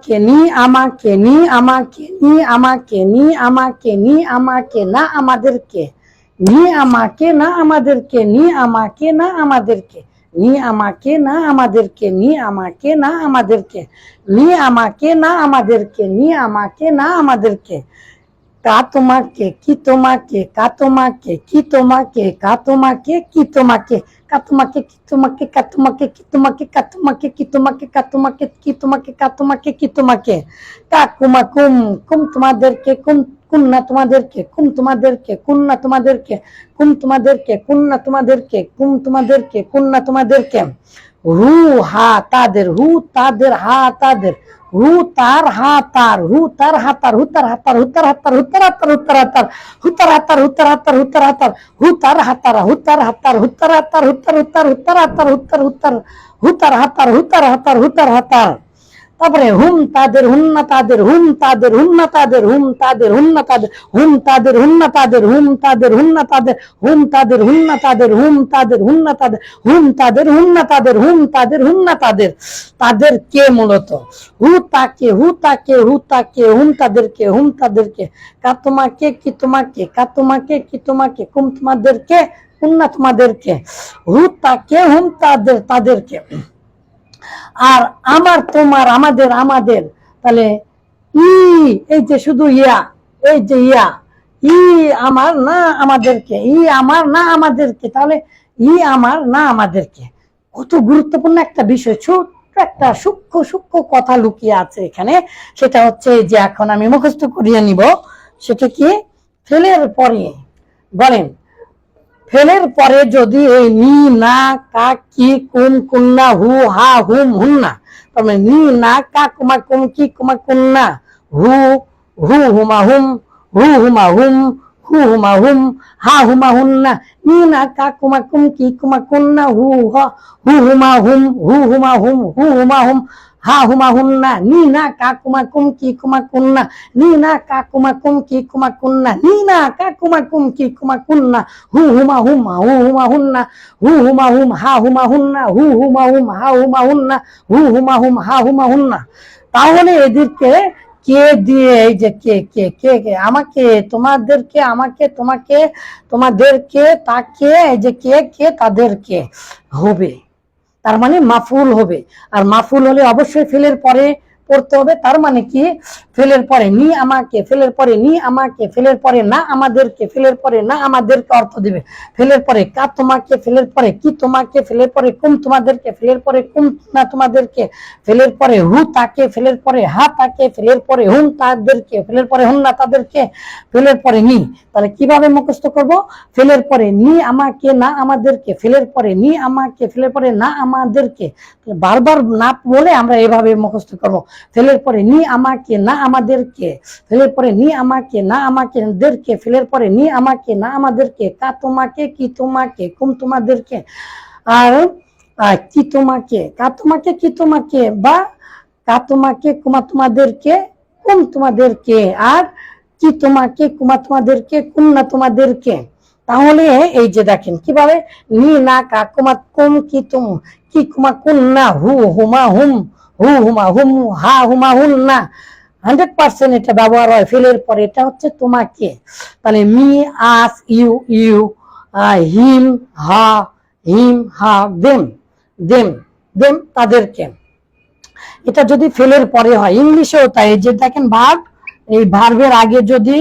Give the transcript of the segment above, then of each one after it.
আমাকে নি আমাকে নি আমাকে নি আমাকে নি আমাকে নি, আমাকে না আমাদেরকে। নি আমাকে না আমাদেরকে, নি আমাকে না আমাদেরকে। নি আমাকে না আমাদেরকে, নি আমাকে না আমাদেরকে। নি আমাকে না আমাদেরকে, নি আমাকে না আমাদেরকে। কা তোমাকে, কি তোমাকে কা তোমাকে, কি তোমাকে কা তোমাকে, কি তোমাকে। কা তোমাকে কি তোমাকে কা তোমাকে কি তোমাকে কা তোমাকে কি তোমাকে কা তোমাকে কি তোমাকে কা তোমাকে কি তোমাকে কা কুমা কুম কুম তোমাদেরকে কুম কুম না তোমাদেরকে কুম তোমাদেরকে কুম না তোমাদেরকে কুম তোমাদেরকে কুম না তোমাদেরকে কুম তোমাদেরকে কুম না তোমাদেরকে রু হা তাদের হু তাদের হা তাদের হু তার হা তার হু তার হাতার হুতার হাতার হুতার হাতার হুতার হাতার হুতার হাতার হুতার হাতার হুতার হাতার হুতার হাতার হুতার হাতার হুতার হাতার হুতার হাতার hutar hutar hutar hutar, hutar hutar hutar hutar, hutar hutar hutar তারপরে হুম তাদের হুন্না তাদের হুম তাদের হুন্না তাদের হুম তাদের হুন্না তাদের হুম তাদের হুন্না তাদের হুম তাদের হুন্না তাদের হুম তাদের হুন্না তাদের হুম তাদের হুন্না তাদের হুম তাদের হুন্না তাদের হুম তাদের হুন্না তাদের তাদের কে মূলত হু তাকে হু তাকে হু তাকে হুম তাদেরকে হুম তাদেরকে কা তোমাকে কি তোমাকে কা তোমাকে কি তোমাকে কুম তোমাদেরকে কুন্না তোমাদেরকে হু তাকে হুম তাদের তাদেরকে আর আমার, তোমার, আমাদের আমাদের, তাহলে ই, এই যে শুধু ইয়া, এই যে ইয়া, ই আমার না আমাদেরকে, ই আমার না আমাদেরকে, তাহলে ই আমার না আমাদেরকে। কত গুরুত্বপূর্ণ একটা বিষয়, ছোট্ট একটা সূক্ষ্ম সূক্ষ্ম কথা লুকিয়ে আছে এখানে। সেটা হচ্ছে যে এখন আমি মুখস্থ করিয়ে নিব, সেটা কি? ফেলের পরে। বলেন। ফেলের পরে যদি এই নি, না, কা, কি, কুম, কুন্না, হু, হা, হুম হুন্না তার মানে নি, না, কা, কুমা, কুম, কি, কুমা, কুন্না, হু হু, হুমা, হুম, হু, হুমা, হুম, হু, হুমা, হুম, হা, হুমা হুন্না নি, না, কা, কুমা, কুম, কি, কুমা, কুন্না, হু, হ, হু, হুমা, হুম, হু, হুমা, হুম, হু, হুমা, হুম হা হুমা হুন্না নি না কা কুমা কি কুমা কুন্না নি না কা কুমা কি কুমা কুন্না নি না কা কুমা কুম কি কুমা কুন্না হু হুমা হুম হু হুমা হুন্না হু হুমা হুম হা হুমা হুন্না হু হুমা হুম হা হুমা হুন্না হু হুমা হুম হা হুমা হুন্না তাহলে এদেরকে কে দিয়ে, এই যে কে কে কে কে, আমাকে, তোমাদেরকে, আমাকে, তোমাকে, তোমাদেরকে, তাকে, এই যে কে কে, তাদেরকে হবে। তার মানে মাফুল হবে। আর মাফুল হলে অবশ্যই ফেলের পরে পড়তে হবে তার মানে কি ফেলের পরে নি আমাকে ফেলের পরে নি আমাকে ফেলের পরে না আমাদেরকে ফেলের পরে না আমাদেরকে অর্থ দিবে ফেলের পরে কা তোমাকে ফেলের পরে কি তোমাকে ফেলের পরে কুম তোমাদেরকে ফেলের পরে কুম না তোমাদেরকে ফেলের পরে হু তাকে ফেলের পরে হা তাকে ফেলের পরে হুম তাদেরকে ফেলের পরে হুম না তাদেরকে ফেলের পরে নি তাহলে কীভাবে মুখস্থ করব ফেলের পরে নি আমাকে না আমাদেরকে ফেলের পরে নি আমাকে ফেলের পরে না আমাদেরকে বারবার না বলে আমরা এভাবে মুখস্থ করব ফেলের পরে নি আমাকে, না আমাদেরকে। ফেলের পরে নি আমাকে, না আমাকে দেরকে ফেলের পরে নি আমাকে, না আমাদেরকে। কা তোমাকে, কি তোমাকে? কুম তোমাদেরকে? আর কি তোমাকে? কা তোমাকে, কি তোমাকে? বা কা তোমাকে, কুমা তোমাদেরকে? কুম তোমাদেরকে। আর, কি তোমাকে, কুমা তোমাদেরকে? কুম না তোমাদেরকে? তাহলে এই যে দেখেন, কীভাবে? নি না কাকুমা কুম কি তুম? কি কুমা কুন না হু, হুমা হুম। হান্ড্রেড পার্সেন্ট এটা ব্যবহার হয়। ফেলের পরে এটা হচ্ছে তোমাকে। তাহলে me, us, you you him, her him, her, them them them তাদেরকে। এটা যদি ফেলের পরে হয়, ইংলিশেও তাই। যে দেখেন ভার্ব এই ভার্বের আগে যদি,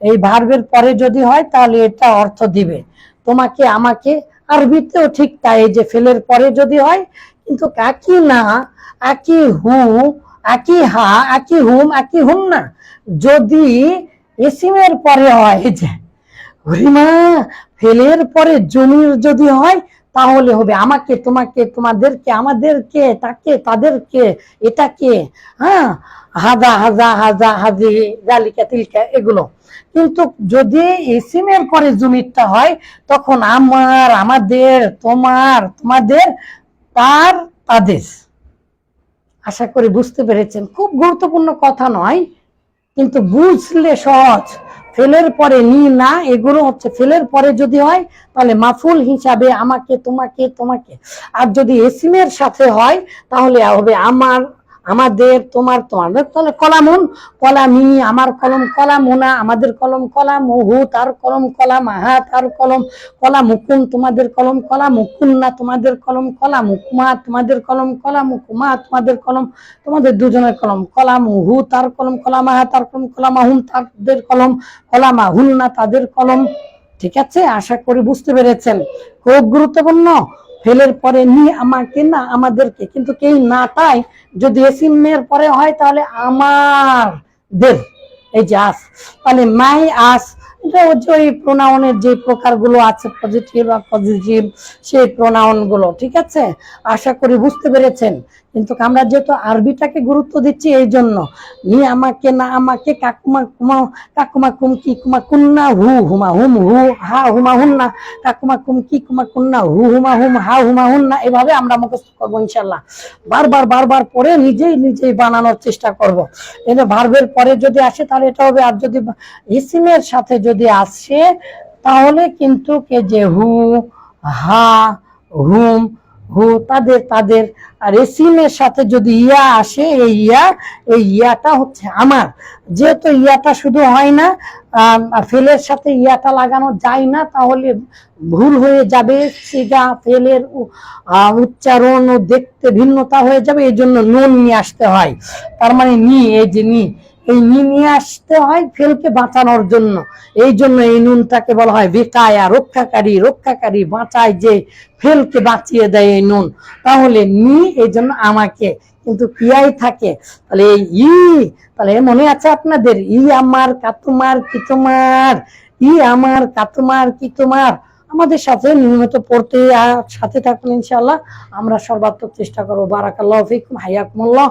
এই ভার্বের পরে যদি হয়, তাহলে এটা অর্থ দিবে। তোমাকে, আমাকে, আরবিতেও ঠিক তাই। যে ফেলের পরে যদি হয় কিন্তু একই না একই হু একই হা একই হুম একই হুম না। যদি এসিমের পরে হয় যে হরিমা ফেলের পরে জমির যদি হয়, তাহলে হবে আমাকে, তোমাকে, তোমাদেরকে, আমাদেরকে, তাকে, তাদেরকে, এটাকে হ্যাঁ হাজা হাজা হাজা, হাজি, জালিকা, তিলকা, এগুলো। কিন্তু যদি এসিমের পরে জমিরটা হয়, তখন আমার, আমাদের, তোমার, তোমাদের তার আদেশ। আশা করি বুঝতে পেরেছেন। খুব গুরুত্বপূর্ণ কথা নয়, কিন্তু বুঝলে সহজ। ফেলের পরে নি না, এগুলো হচ্ছে ফেলের পরে যদি হয়, তাহলে মাফুল হিসাবে আমাকে, তোমাকে তোমাকে। আর যদি এসিমের সাথে হয়, তাহলে হবে আমার আমাদের তোমার তোমাদের তাহলে কলামুন কলামি আমার কলম কলামুনা আমাদের কলম কলামুহু তার কলম কলামাহা তার কলম কলামুকুম তোমাদের কলম কলামুকুন্না তোমাদের কলম কলামুকুমা তোমাদের কলম কলামুকুমা তোমাদের কলম তোমাদের দুজনের কলম কলামুহু তার কলম কলামাহা তার কলম কলামাহুম তাদের কলম কলামাহুন্না তাদের কলম ঠিক আছে আশা করি বুঝতে পেরেছেন খুব গুরুত্বপূর্ণ ফেলের পরে নি আমাকে না, আমাদেরকে। কিন্তু কেই নাটাই যদি এসিমের পরে হয় তাহলে আমার দেব এই যে আস তাহলে মাই আস এটা প্রোনাউনের যে প্রকারগুলো আছে পজিটিভ আর পজিটিভ সেই প্রোনাউনগুলো ঠিক আছে? আশা করি বুঝতে পেরেছেন। কিন্তু আমরা যেহেতু আরবিটাকে গুরুত্ব দিচ্ছি, এই জন্য নি আমাকে, না আমাকে, কাকুমা কুমা, কাকুমা কুম কি, কুমা কুন্না হু, হুমা হুম, হু, হা, হুমা হুন্না, কাকুমা কুম কি, কুমা কুন্না হু, হুমা হুম, হা, হুমা হুন্না, এভাবে আমরা মুখস্থ করব ইনশাল্লাহ বারবার বারবার পরে নিজেই নিজেই বানানোর চেষ্টা করব। এটা ভার্বের পরে যদি আসে, তাহলে এটা হবে, আর যদি ইসিমের সাথে যদি আসে, তাহলে কিন্তু কে যে হু, হা, হুম, হু, তাদের তাদের, আর এসিমের সাথে যদি ইয়া আসে, এই ইয়া, এই ইয়াটা হচ্ছে আমার। যেহেতু ইয়াটা শুধু হয় না ফেলের সাথে ইয়াটা লাগানো যায় না, তাহলে ভুল হয়ে যাবে সেটা ফেলের উচ্চারণ ও দেখতে ভিন্নতা হয়ে যাবে এই জন্য নুন নিয়ে আসতে হয়। তার মানে নি, এই যে নি এই নি আসতে হয় ফেলকে বাঁচানোর জন্য। এই জন্য এই নুনটাকে বলা হয় বেকায়া, রক্ষাকারী রক্ষাকারী বাঁচায় যে ফেলকে বাঁচিয়ে দেয় এই নুন। তাহলে নি এই জন্য আমাকে, কিন্তু কিয়াই থাকে। তাহলে ই, তাহলে মনে আছে আপনাদের? ই আমার, কাতুমার কি তোমার ই আমার, কাতুমার কি তোমার আমাদের সাথে নিয়মিত পড়তে সাথে থাকুন ইনশাল্লাহ আমরা সর্বাত্মক চেষ্টা করব। বারাকাল্লাহ ফিকুম হাইয়াকুমুল্লাহ